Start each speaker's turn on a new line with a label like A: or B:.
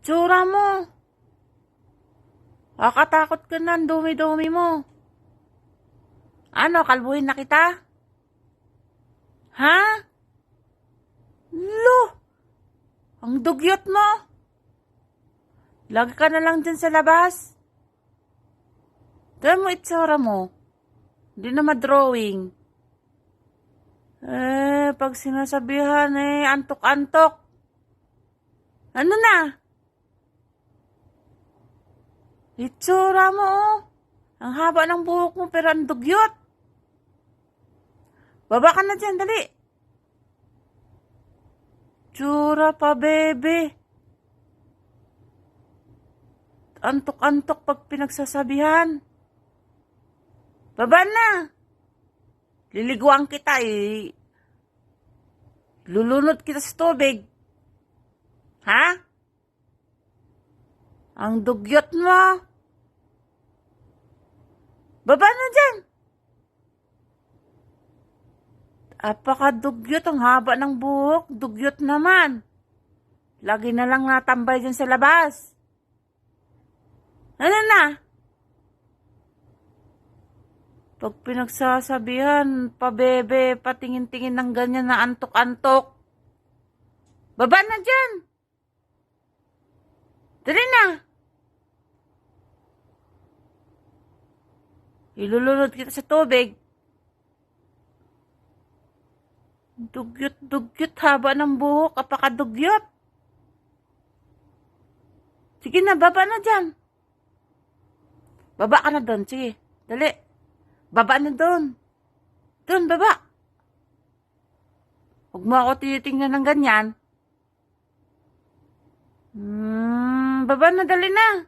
A: Itsura mo. Kakatakot ka na, dumi-dumi mo. Ano, kalbuhin na kita? Ha? Lo! Ang dugyot mo. Lagi ka na lang dyan sa labas. Tignan mo itsura mo. Hindi na ma-drawing. Eh, pag sinasabihan eh, antok-antok. Ano na? Itsura mo oh. Ang haba ng buhok mo pero ang dugyot. Baba ka na dyan, dali. Tsura pa, bebe. Antok-antok pag pinagsasabihan. Baba na. Liliguan kita eh. Lulunod kita sa tubig. Ha? Ang dugyot mo. Baba na dyan. Apakadugyot ang haba ng buhok. Dugyot naman. Lagi na lang natambay dyan sa labas. Ano na? Pag pinagsasabihan, pabebe, patingin-tingin ng ganyan na antok-antok. Baba na dyan. Dali na. Ilulunod kita sa tubig. Dugyot-dugyot haba ng buhok, apakadugyot. Sige na, baba na dyan. Baba ka na doon, sige. Dali. Baba na doon. Doon, baba. Huwag mo ako tinitingnan ng ganyan. Hmm, baba na, dali na.